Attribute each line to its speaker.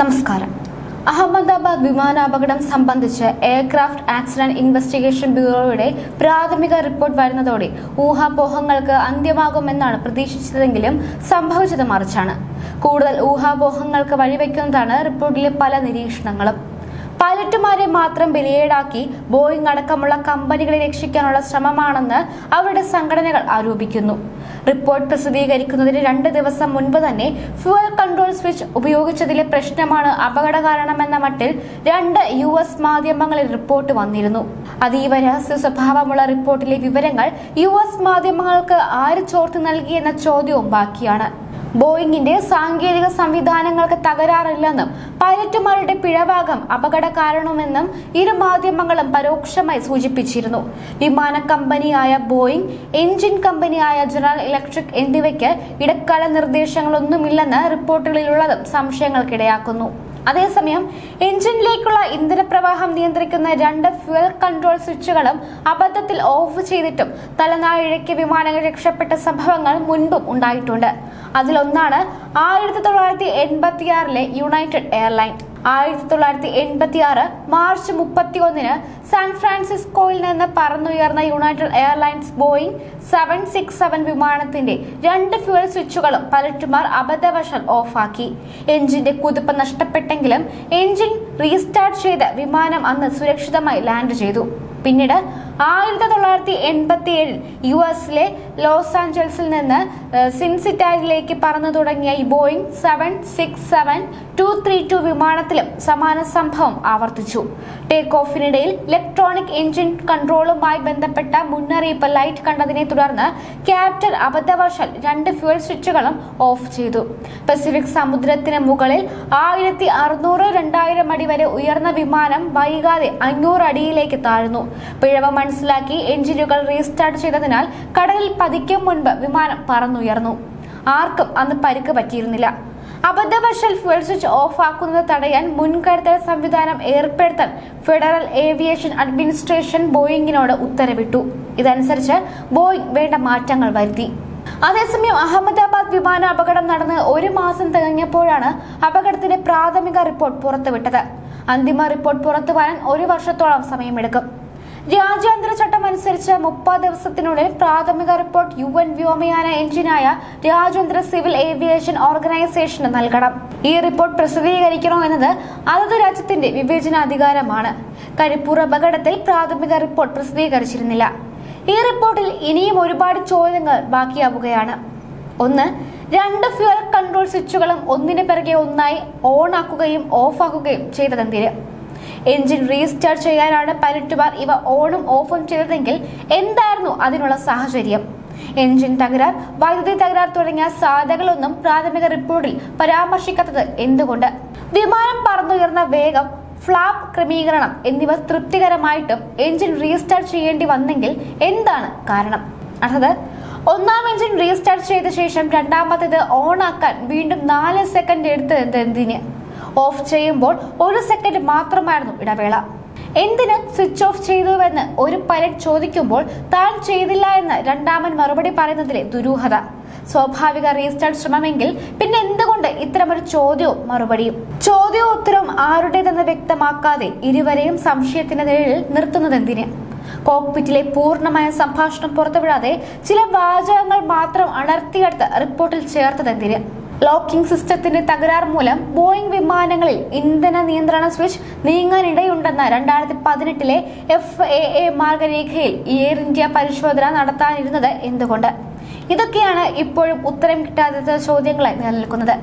Speaker 1: നമസ്കാരം. അഹമ്മദാബാദ് വിമാനാപകടം സംബന്ധിച്ച് aircraft accident investigation ബ്യൂറോയുടെ പ്രാഥമിക റിപ്പോർട്ട് വരുന്നതോടെ ഊഹാപോഹങ്ങൾക്ക് അന്ത്യമാകുമെന്നാണ് പ്രതീക്ഷിച്ചതെങ്കിലും സംഭവിച്ചത് മറിച്ചാണ്. കൂടുതൽ ഊഹാപോഹങ്ങൾക്ക് വഴിവെക്കുന്നതാണ് റിപ്പോർട്ടിലെ പല നിരീക്ഷണങ്ങളും. പൈലറ്റുമാരെ മാത്രം ബലിയേടാക്കി ബോയിങ് അടക്കമുള്ള കമ്പനികളെ രക്ഷിക്കാനുള്ള ശ്രമമാണെന്ന് അവരുടെ സംഘടനകൾ ആരോപിക്കുന്നു. റിപ്പോർട്ട് പ്രസിദ്ധീകരിക്കുന്നതിന് രണ്ട് ദിവസം മുൻപ് തന്നെ ഫ്യുവൽ കൺട്രോൾ സ്വിച്ച് ഉപയോഗിച്ചതിലെ പ്രശ്നമാണ് അപകട കാരണമെന്ന മട്ടിൽ രണ്ട് യു എസ് മാധ്യമങ്ങളിൽ റിപ്പോർട്ട് വന്നിരുന്നു. അതീവ രഹസ്യ സ്വഭാവമുള്ള റിപ്പോർട്ടിലെ വിവരങ്ങൾ യു എസ് മാധ്യമങ്ങൾക്ക് ആര് ചോർത്തു നൽകിയെന്ന ചോദ്യവും ബാക്കിയാണ്. ബോയിങ്ങിന്റെ സാങ്കേതിക സംവിധാനങ്ങൾക്ക് തകരാറില്ലെന്നും പൈലറ്റുമാരുടെ പിഴവാകം അപകട കാരണമെന്നും ഇരു മാധ്യമങ്ങളും പരോക്ഷമായി സൂചിപ്പിച്ചിരുന്നു. വിമാന കമ്പനിയായ ബോയിങ് എഞ്ചിൻ കമ്പനിയായ ജനറൽ ഇലക്ട്രിക് എന്നിവയ്ക്ക് ഇടക്കാല നിർദ്ദേശങ്ങളൊന്നുമില്ലെന്ന് റിപ്പോർട്ടുകളിലുള്ളതും സംശയങ്ങൾക്കിടയാക്കുന്നു. അതേസമയം എഞ്ചിനിലേക്കുള്ള ഇന്ധനപ്രവാഹം നിയന്ത്രിക്കുന്ന രണ്ട് ഫ്യുവൽ കൺട്രോൾ സ്വിച്ചുകളും അബദ്ധത്തിൽ ഓഫ് ചെയ്തിട്ടും തലനാഴിഴയ്ക്ക് വിമാനങ്ങൾ രക്ഷപ്പെട്ട സംഭവങ്ങൾ മുൻപും ഉണ്ടായിട്ടുണ്ട്. അതിലൊന്നാണ് ആയിരത്തി തൊള്ളായിരത്തി എൺപത്തിയാറിലെ യുണൈറ്റഡ് എയർലൈൻ ആയിരത്തി തൊള്ളായിരത്തി എൺപത്തി ആറ് മാർച്ച് മുപ്പത്തി ഒന്നിന് സാൻ ഫ്രാൻസിസ്കോയിൽ നിന്ന് പറന്നുയർന്ന united airlines Boeing seven six seven വിമാനത്തിന്റെ രണ്ട് ഫ്യൂവൽ സ്വിച്ചുകളും പൈലറ്റുമാർ അബദ്ധവശാൽ ഓഫാക്കി. എഞ്ചിന്റെ കുതിപ്പ് നഷ്ടപ്പെട്ടെങ്കിലും എഞ്ചിൻ റീസ്റ്റാർട്ട് ചെയ്ത് വിമാനം അന്ന് സുരക്ഷിതമായി ലാൻഡ് ചെയ്തു. പിന്നീട് ആയിരത്തി തൊള്ളായിരത്തി എൺപത്തി ഏഴിൽ യു എസിലെ ലോസ് ആഞ്ചൽസിൽ നിന്ന് സിൻസിറ്റാരിലേക്ക് പറന്നു തുടങ്ങിയ ഈ Boeing seven six seven two three two വിമാനത്തിലും സമാന സംഭവം ആവർത്തിച്ചു. ടേക്ക് ഓഫിനിടയിൽ ഇലക്ട്രോണിക് എഞ്ചിൻ കൺട്രോളുമായി ബന്ധപ്പെട്ട മുന്നറിയിപ്പ് ലൈറ്റ് കണ്ടതിനെ തുടർന്ന് ക്യാപ്റ്റൻ അബദ്ധവശാൽ രണ്ട് ഫ്യൂൽ സ്വിച്ചുകളും ഓഫ് ചെയ്തു. പസഫിക് സമുദ്രത്തിന് മുകളിൽ ആയിരത്തി അറുന്നൂറ് രണ്ടായിരം അടി വരെ ഉയർന്ന വിമാനം വൈകാതെ അഞ്ഞൂറ് അടിയിലേക്ക് താഴ്ന്നു. പിഴവ് മനസ്സിലാക്കി എഞ്ചിനുകൾ റീസ്റ്റാർട്ട് ചെയ്തതിനാൽ കടലിൽ പതിക്കും മുൻപ് വിമാനം പറന്നുയർന്നു. ആർക്കും അന്ന് പരിക്ക് പറ്റിയിരുന്നില്ല. അബദ്ധവശാൽ ഫ്യൂൽ സ്വിച്ച് ഓഫ് ആക്കുന്നത് തടയാൻ മുൻകരുതൽ സംവിധാനം ഏർപ്പെടുത്താൻ ഫെഡറൽ ഏവിയേഷൻ അഡ്മിനിസ്ട്രേഷൻ ബോയിങ്ങിനോട് ഉത്തരവിട്ടു. ഇതനുസരിച്ച് ബോയിങ് വേണ്ട മാറ്റങ്ങൾ വരുത്തി. അതേസമയം അഹമ്മദാബാദ് വിമാന അപകടം നടന്ന് ഒരു മാസം തികഞ്ഞപ്പോഴാണ് അപകടത്തിന്റെ പ്രാഥമിക റിപ്പോർട്ട് പുറത്തുവിട്ടത്. അന്തിമ റിപ്പോർട്ട് പുറത്തു വരാൻ ഒരു വർഷത്തോളം സമയമെടുക്കും. രാജ്യാന്തര ചട്ടം അനുസരിച്ച് മുപ്പത് ദിവസത്തിനുള്ളിൽ പ്രാഥമിക റിപ്പോർട്ട് യു എൻ വ്യോമയാന എഞ്ചിനായ രാജ്യാന്തര സിവിൽ ഏവിയേഷൻ ഓർഗനൈസേഷന് നൽകണം. ഈ റിപ്പോർട്ട് പ്രസിദ്ധീകരിക്കണോ എന്നത് അതത് രാജ്യത്തിന്റെ വിവേചനാധികാരമാണ്. കരിപ്പൂർ അപകടത്തിൽ പ്രാഥമിക റിപ്പോർട്ട് പ്രസിദ്ധീകരിച്ചിരുന്നില്ല. ഈ റിപ്പോർട്ടിൽ ഇനിയും ഒരുപാട് ചോദ്യങ്ങൾ ബാക്കിയാവുകയാണ്. ഒന്ന് രണ്ട് ഫ്യൂൽ കൺട്രോൾ സ്വിച്ചുകളും ഒന്നിനു പിറകെ ഒന്നായി ഓൺ ആക്കുകയും ഓഫ് ആക്കുകയും ചെയ്തതെന്തിന്? എഞ്ചിൻ റീസ്റ്റാർട്ട് ചെയ്യാനാണ് പൈലറ്റുമാർ ഇവ ഓണും ഓഫും ചെയ്തതെങ്കിൽ എന്തായിരുന്നു അതിനുള്ള സാഹചര്യം? എഞ്ചിൻ തകരാർ വൈദ്യുതി തകരാർ തുടങ്ങിയ സാധ്യതകളൊന്നും പ്രാഥമിക റിപ്പോർട്ടിൽ പരാമർശിക്കാത്തത് എന്തുകൊണ്ട്? വിമാനം പറന്നുയർന്ന വേഗം ഫ്ലാപ്പ് ക്രമീകരണം എന്നിവ തൃപ്തികരമായിട്ടും എഞ്ചിൻ റീസ്റ്റാർട്ട് ചെയ്യേണ്ടി വന്നെങ്കിൽ എന്താണ് കാരണം? അതായത് ഒന്നാം എഞ്ചിൻ റീസ്റ്റാർട്ട് ചെയ്ത ശേഷം രണ്ടാമത്തേത് ഓണാക്കാൻ വീണ്ടും നാല് സെക്കൻഡ് എടുത്തത് എന്തിന്? ഓഫ് ചെയ്യുമ്പോൾ ഒരു സെക്കൻഡ് മാത്രമായിരുന്നു ഇടവേള. എന്തിന് സ്വിച്ച് ഓഫ് ചെയ്തുവെന്ന് ഒരു പൈലറ്റ് ചോദിക്കുമ്പോൾ താൻ ചെയ്തില്ല എന്ന് രണ്ടാമൻ മറുപടി പറയുന്നതിലെ ദുരൂഹത. സ്വാഭാവിക റീസ്റ്റാർട്ട് ശ്രമമെങ്കിൽ പിന്നെ എന്തുകൊണ്ട് ഇത്തരമൊരു ചോദ്യവും മറുപടിയും? ചോദ്യവും ഉത്തരവും ആരുടേതെന്ന് വ്യക്തമാക്കാതെ ഇരുവരെയും സംശയത്തിന്റെ നിഴലിൽ നിർത്തുന്നത് എന്തിന് കോക്പിറ്റിലെ പൂർണമായ സംഭാഷണം പുറത്തുവിടാതെ ചില വാചകങ്ങൾ മാത്രം അടർത്തിയെടുത്ത് റിപ്പോർട്ടിൽ ചേർത്തതെന്തിന്? ലോക്കിംഗ് സിസ്റ്റത്തിന്റെ തകരാർ മൂലം ബോയിങ് വിമാനങ്ങളിൽ ഇന്ധന നിയന്ത്രണ സ്വിച്ച് നീങ്ങാനിടയുണ്ടെന്ന രണ്ടായിരത്തി പതിനെട്ടിലെ എഫ് എ എ മാർഗരേഖയിൽ എയർ ഇന്ത്യ പരിശോധന നടത്താനിരുന്നത് എന്തുകൊണ്ട്? ഇതൊക്കെയാണ് ഇപ്പോഴും ഉത്തരം കിട്ടാത്ത ചോദ്യങ്ങളായി നിലനിൽക്കുന്നത്.